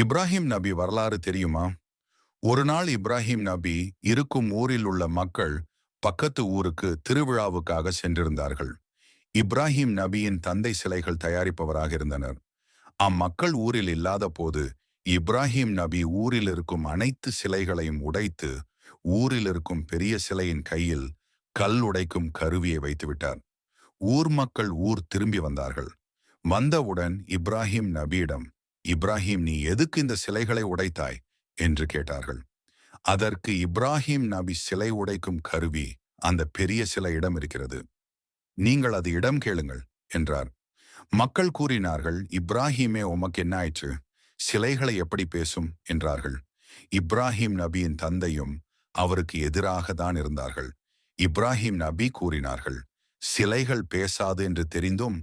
இப்ராஹிம் நபி வரலாறு தெரியுமா? ஒரு நாள் இப்ராஹிம் நபி இருக்கும் ஊரில் உள்ள மக்கள் பக்கத்து ஊருக்கு திருவிழாவுக்காக சென்றிருந்தார்கள். இப்ராஹிம் நபியின் தந்தை சிலைகள் தயாரிப்பவராக இருந்தனர். அம்மக்கள் ஊரில் இல்லாத போது இப்ராஹிம் நபி ஊரில் இருக்கும் அனைத்து சிலைகளையும் உடைத்து ஊரில் இருக்கும் பெரிய சிலையின் கையில் கல் உடைக்கும் கருவியை வைத்துவிட்டார் ஊர் மக்கள் ஊர் திரும்பி வந்தார்கள். வந்தவுடன் இப்ராஹிம் நபியிடம் இப்ராஹிம் நீ எதுக்கு இந்த சிலைகளை உடைத்தாய்? என்று கேட்டார்கள். அதற்கு இப்ராஹிம் நபி சிலை உடைக்கும் கருவி அந்த பெரிய சிலை இடம் இருக்கிறது. நீங்கள் அது இடம் கேளுங்கள் என்றார். மக்கள் கூறினார்கள் இப்ராஹிமே உமக்கு என்ன ஆயிற்று? சிலைகளை எப்படி பேசும்? என்றார்கள். இப்ராஹிம் நபியின் தந்தையும் அவருக்கு எதிராக தான் இருந்தார்கள். இப்ராஹிம் நபி கூறினார்கள் சிலைகள் பேசாது என்று தெரிந்தும்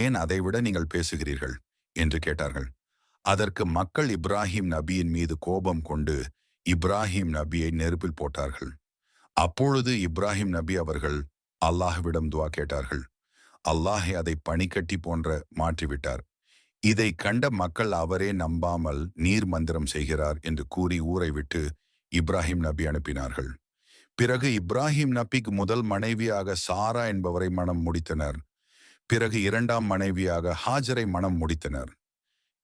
ஏன் அதைவிட நீங்கள் பேசுகிறீர்கள்? என்று கேட்டார்கள். அதற்கு மக்கள் இப்ராஹிம் நபியின் மீது கோபம் கொண்டு இப்ராஹிம் நபியை நெருப்பில் போட்டார்கள். அப்பொழுது இப்ராஹிம் நபி அவர்கள் அல்லாஹ்விடம் துவா கேட்டார்கள். அல்லாஹை அதை பனிக்கட்டி போன்ற மாற்றிவிட்டார். இதை கண்ட மக்கள் அவரே நம்பாமல் நீர் மந்திரம் செய்கிறார் என்று கூறி ஊரை விட்டு இப்ராஹிம் நபி அனுப்பினார்கள். பிறகு இப்ராஹிம் நபிக்கு முதல் மனைவியாக சாரா என்பவரை மனம் முடித்தனர். பிறகு இரண்டாம் மனைவியாக ஹாஜரை மனம் முடித்தனர்.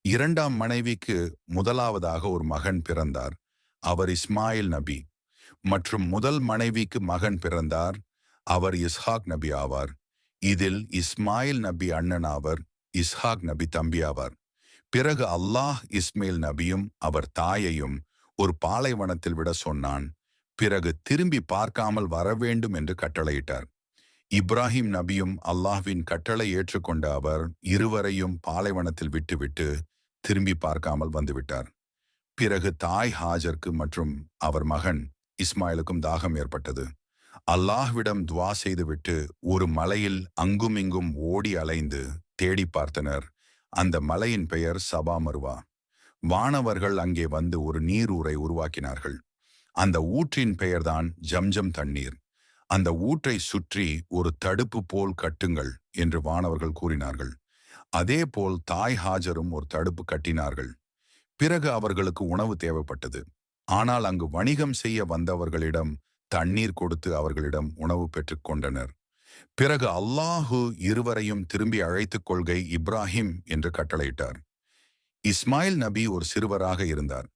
இரண்டாம் மனைவிக்கு முதலாவதாக ஒரு மகன் பிறந்தார். அவர் இஸ்மாயில் நபி. மற்றும் முதல் மனைவிக்கு மகன் பிறந்தார். அவர் இஸ்ஹாக் நபி ஆவார். இதில் இஸ்மாயில் நபி அண்ணன் ஆவர் இஸ்ஹாக் நபி தம்பி ஆவார். பிறகு அல்லாஹ் இஸ்மேல் நபியும் அவர் தாயையும் ஒரு பாலைவனத்தில் விட சொன்னான். பிறகு திரும்பி பார்க்காமல் வரவேண்டும் என்று கட்டளையிட்டார். இப்ராஹிம் நபியும் அல்லாஹ்வின் கட்டளை ஏற்றுக்கொண்ட அவர் இருவரையும் பாலைவனத்தில் விட்டுவிட்டு திரும்பி பார்க்காமல் வந்துவிட்டார். பிறகு தாய் ஹாஜருக்கு மற்றும் அவர் மகன் இஸ்மாயிலுக்கும் தாகம் ஏற்பட்டது. அல்லாஹ்விடம் துவா செய்துவிட்டு ஒரு மலையில் அங்குமிங்கும் ஓடி அலைந்து தேடி பார்த்தனர். அந்த மலையின் பெயர் சபா மருவா. வானவர்கள் அங்கே வந்து ஒரு நீரூரை உருவாக்கினார்கள். அந்த ஊற்றின் பெயர்தான் ஜம்ஜம் தண்ணீர். அந்த ஊற்றை சுற்றி ஒரு தடுப்பு போல் கட்டுங்கள் என்று வானவர்கள் கூறினார்கள். அதேபோல் தாய் ஹாஜரும் ஒரு தடுப்பு கட்டினார்கள். பிறகு அவர்களுக்கு உணவு தேவைப்பட்டது. ஆனால் அங்கு வணிகம் செய்ய வந்தவர்களிடம் தண்ணீர் கொடுத்து அவர்களிடம் உணவு பெற்றுக் கொண்டனர். பிறகு அல்லாஹு இருவரையும் திரும்பி அழைத்துக் கொள்கை இப்ராஹிம் என்று கட்டளையிட்டார். இஸ்மாயில் நபி ஒரு சிறுவராக இருந்தார்.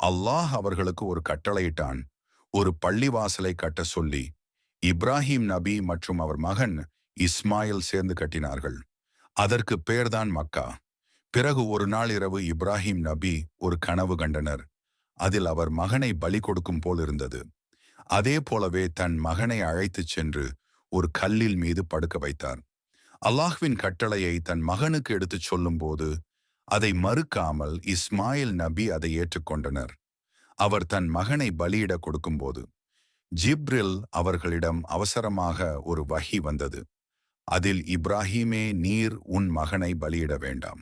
அல்லாஹ் அவர்களுக்கு ஒரு கட்டளையிட்டான். ஒரு பள்ளிவாசலை கட்ட சொல்லி இப்ராஹிம் நபி மற்றும் அவர் மகன் இஸ்மாயில் சேர்ந்து கட்டினார்கள். அதற்கு பேர்தான் மக்கா. பிறகு ஒரு நாள் இரவு இப்ராஹிம் நபி ஒரு கனவு கண்டனர். அதில் அவர் மகனை பலி கொடுக்கும் போல் இருந்தது. அதே போலவே தன் மகனை அழைத்துச் சென்று ஒரு கல்லில் மீது படுக்க வைத்தார். அல்லாஹ்வின் கட்டளையை தன் மகனுக்கு எடுத்துச் சொல்லும்போது அதை மறுக்காமல் இஸ்மாயில் நபி அதை ஏற்றுக்கொண்டனர் அவர் தன் மகனை பலியிட கொடுக்கும்போது ஜிப்ரில் அவர்களிடம் அவசரமாக ஒரு வகி வந்தது. அதில் இப்ராஹீமே நீர் உன் மகனை பலியிட வேண்டாம்.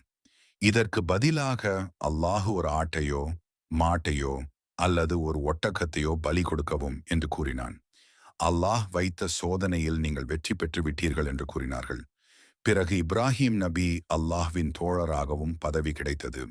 இதற்கு பதிலாக அல்லாஹு ஒரு ஆட்டையோ மாட்டையோ அல்லது ஒரு ஒட்டகத்தையோ பலி கொடுக்கவும் என்று கூறினான். அல்லாஹ் வைத்த சோதனையில் நீங்கள் வெற்றி பெற்று விட்டீர்கள் என்று கூறினார்கள். பிறகு இப்ராஹிம் நபி அல்லாஹ்வின் தோழராகவும் பதவி கிடைத்தது.